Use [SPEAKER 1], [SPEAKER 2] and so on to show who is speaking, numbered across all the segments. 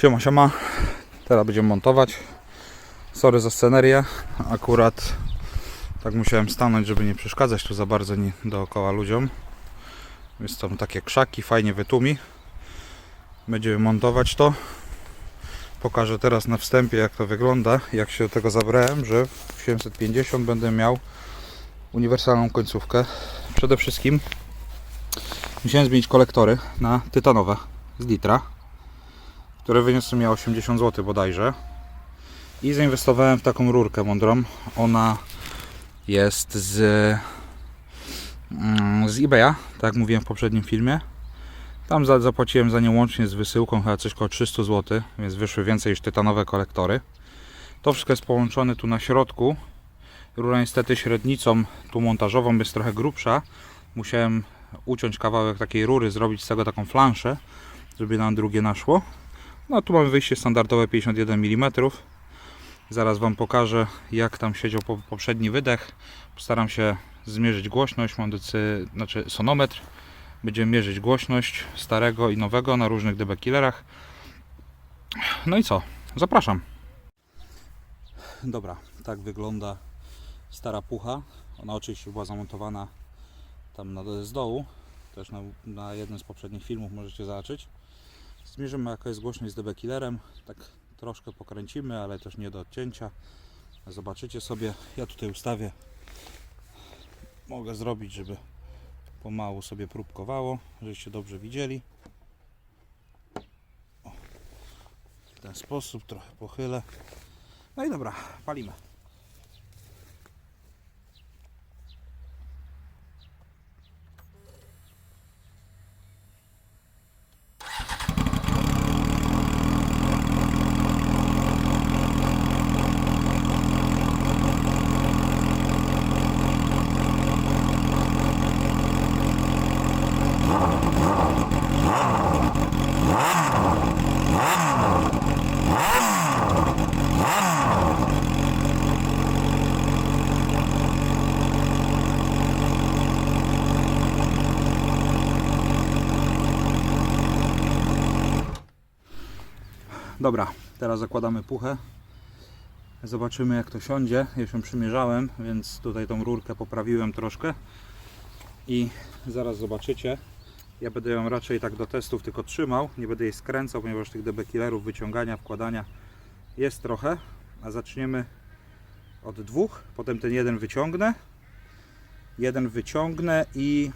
[SPEAKER 1] Siema, siema. Teraz będziemy montować. Sorry za scenerię. Akurat tak musiałem stanąć, żeby nie przeszkadzać tu za bardzo nie, dookoła ludziom. Jest tam takie krzaki, fajnie wytumi. Będziemy montować to. Pokażę teraz na wstępie jak to wygląda, jak się do tego zabrałem, że w 750 będę miał uniwersalną końcówkę. Przede wszystkim musiałem zmienić kolektory na tytanowe z litra które wyniosły mi 80 zł bodajże. I zainwestowałem w taką rurkę mądrą. Ona jest z, mm, z eBaya, tak jak mówiłem w poprzednim filmie. Tam za, zapłaciłem za nią łącznie z wysyłką chyba coś około 300 zł, więc wyszły więcej niż tytanowe kolektory. To wszystko jest połączone tu na środku. Rura niestety średnicą tu montażową jest trochę grubsza. Musiałem uciąć kawałek takiej rury, zrobić z tego taką flanszę, żeby nam drugie naszło. No tu mamy wyjście standardowe 51 mm. Zaraz Wam pokażę jak tam siedział po- poprzedni wydech. Postaram się zmierzyć głośność, mam decy, znaczy sonometr. Będziemy mierzyć głośność starego i nowego na różnych DB killerach. No i co? Zapraszam. Dobra, tak wygląda stara pucha. Ona oczywiście była zamontowana tam na, z dołu. Też na, na jednym z poprzednich filmów możecie zobaczyć. Zmierzymy jaka jest głośność z DB Killerem. Tak troszkę pokręcimy, ale też nie do odcięcia. Zobaczycie sobie. Ja tutaj ustawię. Mogę zrobić, żeby pomału sobie próbkowało, żebyście dobrze widzieli. O, w ten sposób trochę pochylę. No i dobra, palimy. Dobra, teraz zakładamy puchę. Zobaczymy jak to siądzie. Ja się przymierzałem, więc tutaj tą rurkę poprawiłem troszkę. I zaraz zobaczycie. Ja będę ją raczej tak do testów tylko trzymał. Nie będę jej skręcał, ponieważ tych DB killerów, wyciągania, wkładania jest trochę. A zaczniemy od dwóch. Potem ten jeden wyciągnę. Jeden wyciągnę i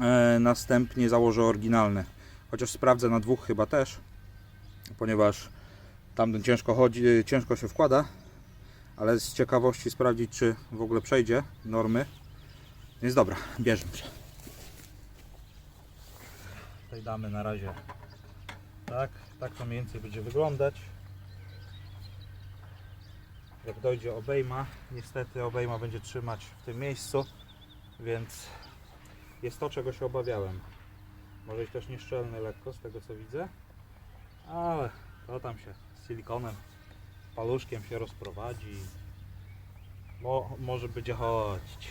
[SPEAKER 1] e, następnie założę oryginalny. Chociaż sprawdzę na dwóch chyba też ponieważ tamten ciężko chodzi, ciężko się wkłada, ale z ciekawości sprawdzić, czy w ogóle przejdzie normy. Więc dobra, bierzmy się. Tutaj damy na razie tak, tak to mniej więcej będzie wyglądać. Jak dojdzie obejma, niestety obejma będzie trzymać w tym miejscu, więc jest to, czego się obawiałem. Może być też nieszczelny lekko, z tego co widzę. Ale to tam się z silikonem, paluszkiem się rozprowadzi. Mo, może będzie chodzić.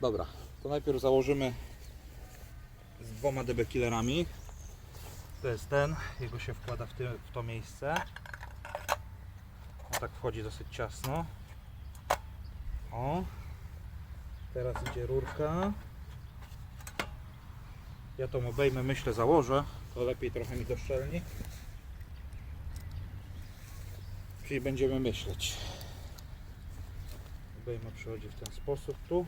[SPEAKER 1] Dobra, to najpierw założymy z dwoma DB killerami. To jest ten, jego się wkłada w, w to miejsce. On tak wchodzi dosyć ciasno. O, teraz idzie rurka. Ja tą obejmę myślę założę, to lepiej trochę mi to szczelni. Czyli będziemy myśleć. Obejma przychodzi w ten sposób tu.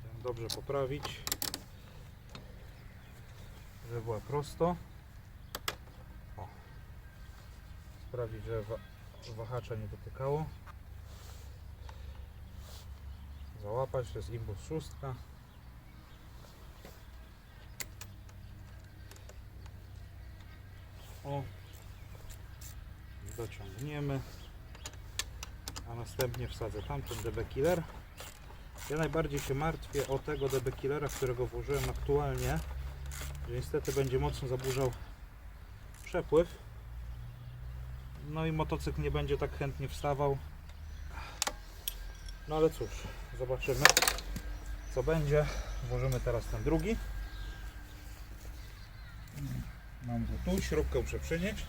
[SPEAKER 1] Chciałem dobrze poprawić, żeby była prosto. O. Sprawić, że wa wahacza nie dotykało. Załapać, to jest imbus szóstka. O, dociągniemy, a następnie wsadzę tamten DB Killer. Ja najbardziej się martwię o tego DB Killera, którego włożyłem aktualnie, że niestety będzie mocno zaburzał przepływ. No i motocykl nie będzie tak chętnie wstawał. No ale cóż, zobaczymy co będzie. Włożymy teraz ten drugi. Mam go tu, śrubkę muszę przynieść.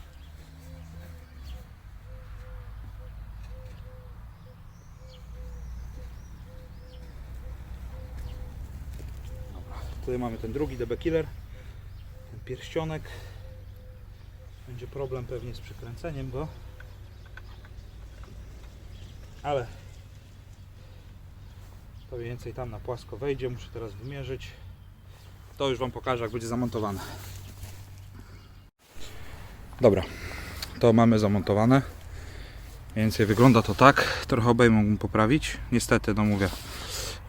[SPEAKER 1] Dobra, tutaj mamy ten drugi DB Killer, ten pierścionek. Będzie problem pewnie z przykręceniem go. Ale to mniej więcej tam na płasko wejdzie. Muszę teraz wymierzyć. To już Wam pokażę, jak będzie zamontowane. Dobra, to mamy zamontowane. Mniej więcej wygląda to tak. Trochę obejmę mógłbym poprawić. Niestety, no mówię,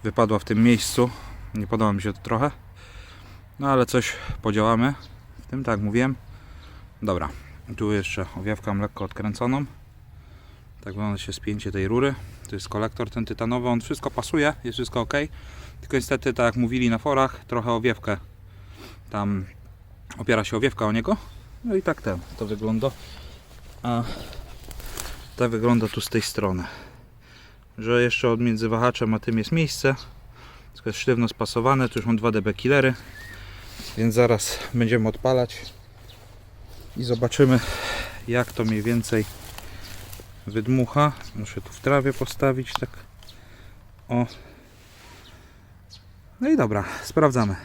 [SPEAKER 1] wypadła w tym miejscu. Nie podoba mi się to trochę. No ale coś podziałamy. W tym, tak mówiłem. Dobra, tu jeszcze owiewkę mam lekko odkręconą. Tak wygląda się spięcie tej rury. To jest kolektor ten tytanowy, on wszystko pasuje, jest wszystko ok. Tylko niestety, tak jak mówili na forach, trochę owiewkę tam opiera się owiewka o niego. No i tak ten to wygląda. A tak wygląda tu z tej strony. Że jeszcze od między wahaczem a tym jest miejsce. Wszystko jest sztywno spasowane. Tu już mam dwa DB killery. Więc zaraz będziemy odpalać i zobaczymy jak to mniej więcej wydmucha. Muszę tu w trawie postawić tak. O. No i dobra, sprawdzamy.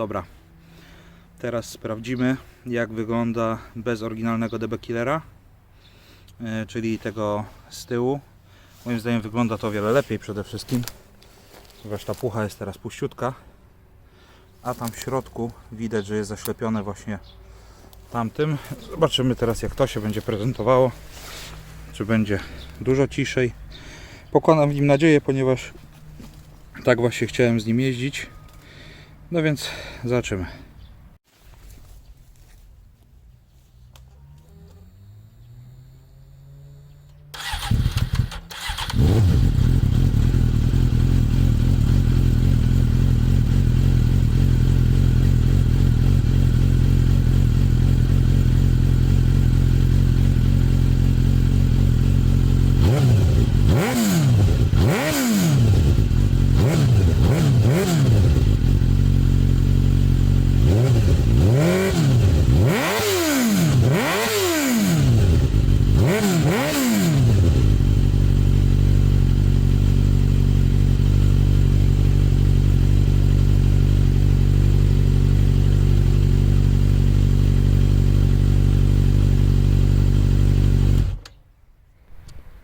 [SPEAKER 1] Dobra. Teraz sprawdzimy jak wygląda bez oryginalnego DB Killera, e, czyli tego z tyłu. Moim zdaniem wygląda to o wiele lepiej przede wszystkim. Zobacz, ta pucha jest teraz puściutka, a tam w środku widać, że jest zaślepione właśnie tamtym. Zobaczymy teraz jak to się będzie prezentowało. Czy będzie dużo ciszej. Pokładam w nim nadzieję, ponieważ tak właśnie chciałem z nim jeździć. No więc zobaczymy.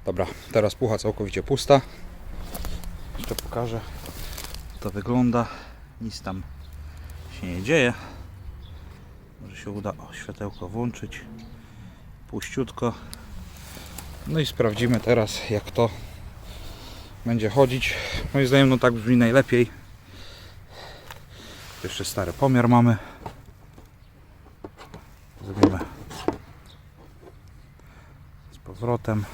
[SPEAKER 1] Dobra, teraz pucha całkowicie pusta. Jeszcze pokażę. jak To wygląda. Nic tam się nie dzieje. Może się uda o, światełko włączyć. Puściutko. No i sprawdzimy teraz jak to będzie chodzić. Moim zdaniem no tak brzmi najlepiej. Jeszcze stary pomiar mamy. Zrobimy z powrotem.